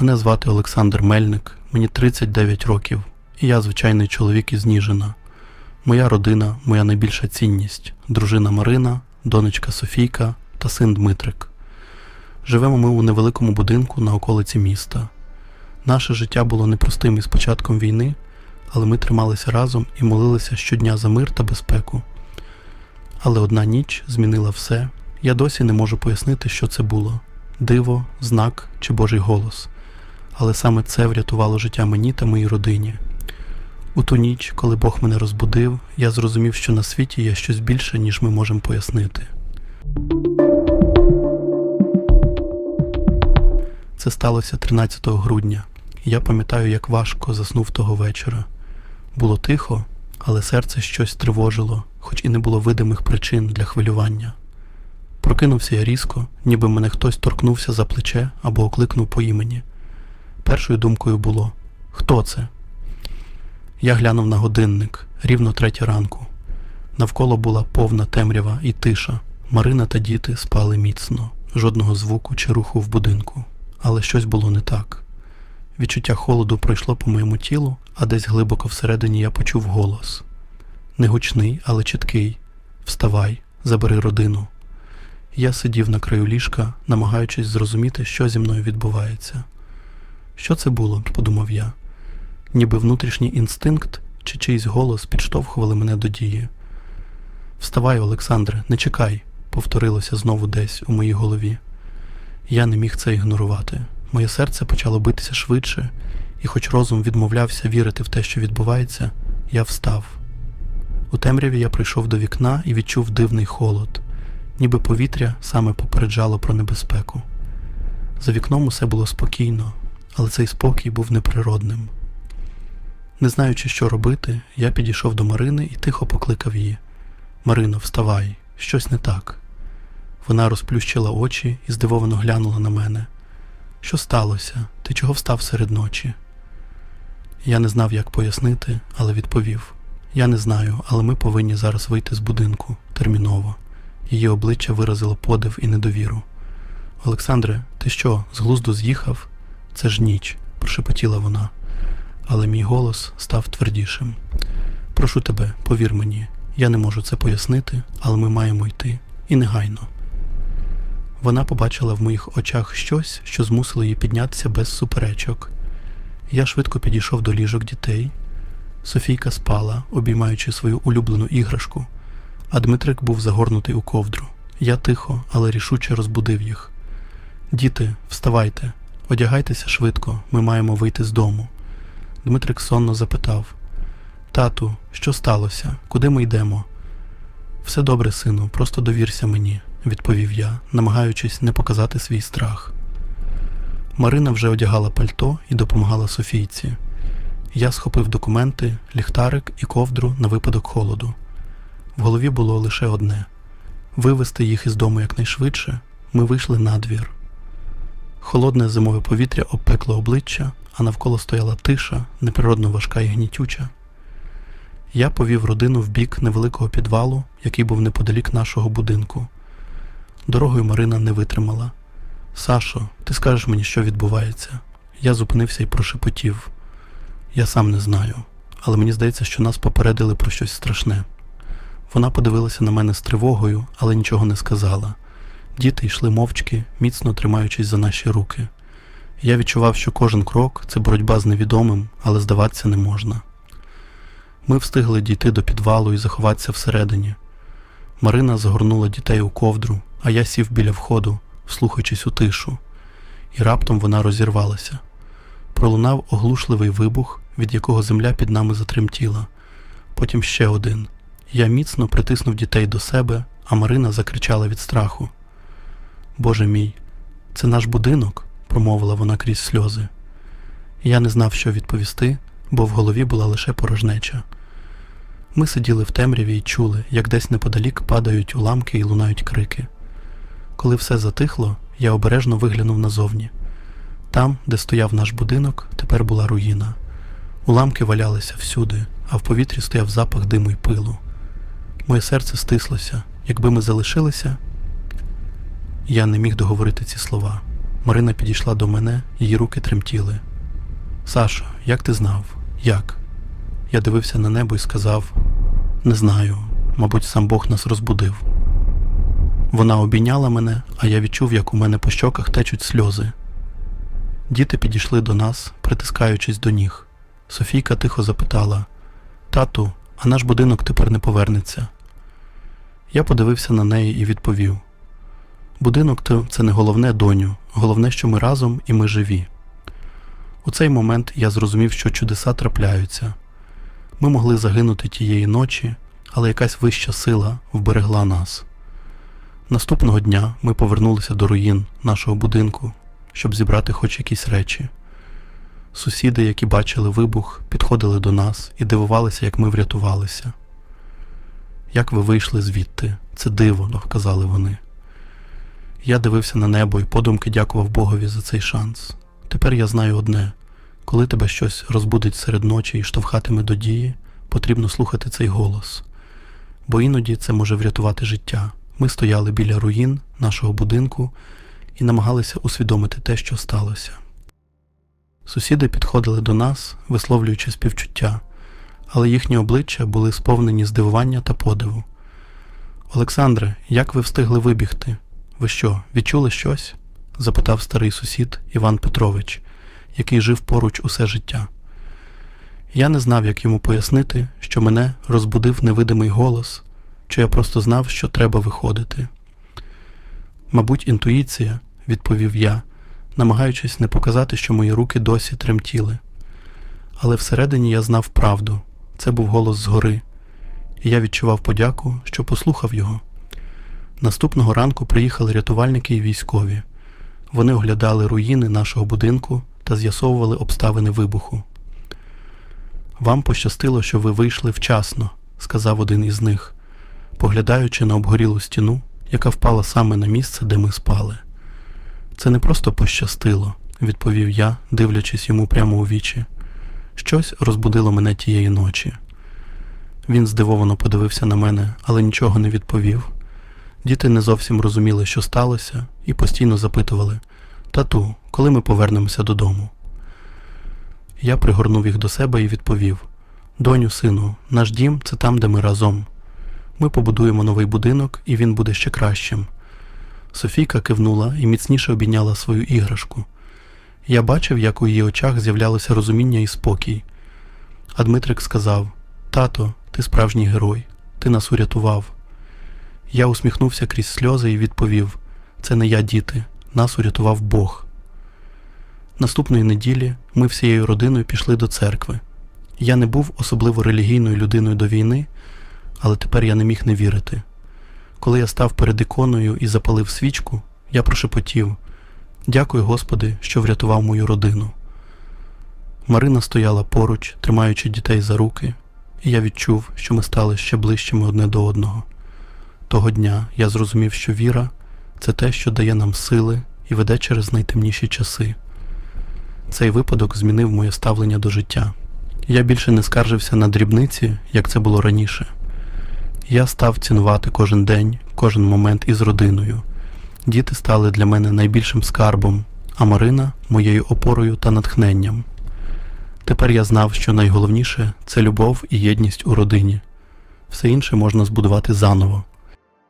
Мене звати Олександр Мельник, мені 39 років, і я звичайний чоловік із Ніжина. Моя родина, моя найбільша цінність, дружина Марина, донечка Софійка та син Дмитрик. Живемо ми у невеликому будинку на околиці міста. Наше життя було непростим із початком війни, але ми трималися разом і молилися щодня за мир та безпеку. Але одна ніч змінила все. Я досі не можу пояснити, що це було диво, знак чи Божий голос. Але саме це врятувало життя мені та моїй родині. У ту ніч, коли Бог мене розбудив, я зрозумів, що на світі є щось більше, ніж ми можемо пояснити. Це сталося 13 грудня. Я пам'ятаю, як важко заснув того вечора. Було тихо, але серце щось тривожило, хоч і не було видимих причин для хвилювання. Прокинувся я різко, ніби мене хтось торкнувся за плече або окликнув по імені. Першою думкою було Хто це? Я глянув на годинник рівно третя ранку. Навколо була повна темрява і тиша. Марина та діти спали міцно, жодного звуку чи руху в будинку. Але щось було не так. Відчуття холоду пройшло по моєму тілу, а десь глибоко всередині я почув голос. Не гучний, але чіткий. Вставай, забери родину. Я сидів на краю ліжка, намагаючись зрозуміти, що зі мною відбувається. Що це було, подумав я. Ніби внутрішній інстинкт чи чийсь голос підштовхували мене до дії. Вставай, Олександре, не чекай, повторилося знову десь у моїй голові. Я не міг це ігнорувати. Моє серце почало битися швидше, і, хоч розум відмовлявся вірити в те, що відбувається, я встав. У темряві я прийшов до вікна і відчув дивний холод, ніби повітря саме попереджало про небезпеку. За вікном усе було спокійно, але цей спокій був неприродним. Не знаючи, що робити, я підійшов до Марини і тихо покликав її. Марино, вставай, щось не так. Вона розплющила очі і здивовано глянула на мене. Що сталося? Ти чого встав серед ночі? Я не знав, як пояснити, але відповів: Я не знаю, але ми повинні зараз вийти з будинку терміново. Її обличчя виразило подив і недовіру. Олександре, ти що, з глузду з'їхав? Це ж ніч, прошепотіла вона, але мій голос став твердішим. Прошу тебе, повір мені, я не можу це пояснити, але ми маємо йти і негайно. Вона побачила в моїх очах щось, що змусило її піднятися без суперечок. Я швидко підійшов до ліжок дітей. Софійка спала, обіймаючи свою улюблену іграшку, а Дмитрик був загорнутий у ковдру. Я тихо, але рішуче розбудив їх. Діти, вставайте, одягайтеся швидко, ми маємо вийти з дому. Дмитрик сонно запитав Тату, що сталося? Куди ми йдемо? Все добре, сину, просто довірся мені, відповів я, намагаючись не показати свій страх. Марина вже одягала пальто і допомагала Софійці. Я схопив документи, ліхтарик і ковдру на випадок холоду. В голові було лише одне вивести їх із дому якнайшвидше. Ми вийшли на двір. Холодне зимове повітря обпекло обличчя, а навколо стояла тиша, неприродно важка і гнітюча. Я повів родину в бік невеликого підвалу, який був неподалік нашого будинку. Дорогою Марина не витримала. Сашо, ти скажеш мені, що відбувається? Я зупинився і прошепотів. Я сам не знаю, але мені здається, що нас попередили про щось страшне. Вона подивилася на мене з тривогою, але нічого не сказала. Діти йшли мовчки, міцно тримаючись за наші руки. Я відчував, що кожен крок це боротьба з невідомим, але здаватися не можна. Ми встигли дійти до підвалу і заховатися всередині. Марина загорнула дітей у ковдру, а я сів біля входу, вслухаючись у тишу, і раптом вона розірвалася. Пролунав оглушливий вибух, від якого земля під нами затремтіла. Потім ще один. Я міцно притиснув дітей до себе, а Марина закричала від страху. Боже мій, це наш будинок, промовила вона крізь сльози. Я не знав, що відповісти, бо в голові була лише порожнеча. Ми сиділи в темряві і чули, як десь неподалік падають уламки і лунають крики. Коли все затихло, я обережно виглянув назовні. Там, де стояв наш будинок, тепер була руїна. Уламки валялися всюди, а в повітрі стояв запах диму й пилу. Моє серце стислося. Якби ми залишилися, я не міг договорити ці слова. Марина підійшла до мене, її руки тремтіли. Сашо, як ти знав? Як? Я дивився на небо і сказав: Не знаю, мабуть, сам Бог нас розбудив. Вона обійняла мене, а я відчув, як у мене по щоках течуть сльози. Діти підійшли до нас, притискаючись до ніг. Софійка тихо запитала: Тату, а наш будинок тепер не повернеться. Я подивився на неї і відповів: Будинок це не головне, доню, головне, що ми разом і ми живі. У цей момент я зрозумів, що чудеса трапляються. Ми могли загинути тієї ночі, але якась вища сила вберегла нас. Наступного дня ми повернулися до руїн нашого будинку, щоб зібрати хоч якісь речі. Сусіди, які бачили вибух, підходили до нас і дивувалися, як ми врятувалися. Як ви вийшли звідти? Це диво, казали вони. Я дивився на небо і подумки дякував Богові за цей шанс. Тепер я знаю одне: коли тебе щось розбудить серед ночі і штовхатиме до дії, потрібно слухати цей голос. Бо іноді це може врятувати життя. Ми стояли біля руїн нашого будинку і намагалися усвідомити те, що сталося. Сусіди підходили до нас, висловлюючи співчуття, але їхні обличчя були сповнені здивування та подиву. Олександре, як ви встигли вибігти? Ви що, відчули щось? запитав старий сусід Іван Петрович, який жив поруч усе життя. Я не знав, як йому пояснити, що мене розбудив невидимий голос, чи я просто знав, що треба виходити. Мабуть, інтуїція, відповів я, намагаючись не показати, що мої руки досі тремтіли. Але всередині я знав правду це був голос згори, і я відчував подяку, що послухав його. Наступного ранку приїхали рятувальники і військові. Вони оглядали руїни нашого будинку та з'ясовували обставини вибуху. Вам пощастило, що ви вийшли вчасно, сказав один із них, поглядаючи на обгорілу стіну, яка впала саме на місце, де ми спали. Це не просто пощастило, відповів я, дивлячись йому прямо у вічі. Щось розбудило мене тієї ночі. Він здивовано подивився на мене, але нічого не відповів. Діти не зовсім розуміли, що сталося, і постійно запитували Тату, коли ми повернемося додому? Я пригорнув їх до себе і відповів Доню, сину, наш дім це там, де ми разом. Ми побудуємо новий будинок, і він буде ще кращим. Софійка кивнула і міцніше обійняла свою іграшку. Я бачив, як у її очах з'являлося розуміння і спокій. А Дмитрик сказав Тато, ти справжній герой, ти нас урятував. Я усміхнувся крізь сльози і відповів Це не я, діти, нас урятував Бог. Наступної неділі ми всією родиною пішли до церкви. Я не був особливо релігійною людиною до війни, але тепер я не міг не вірити. Коли я став перед іконою і запалив свічку, я прошепотів Дякую, Господи, що врятував мою родину. Марина стояла поруч, тримаючи дітей за руки, і я відчув, що ми стали ще ближчими одне до одного. Того дня я зрозумів, що віра це те, що дає нам сили і веде через найтемніші часи. Цей випадок змінив моє ставлення до життя. Я більше не скаржився на дрібниці, як це було раніше. Я став цінувати кожен день, кожен момент із родиною. Діти стали для мене найбільшим скарбом, а Марина моєю опорою та натхненням. Тепер я знав, що найголовніше це любов і єдність у родині. Все інше можна збудувати заново,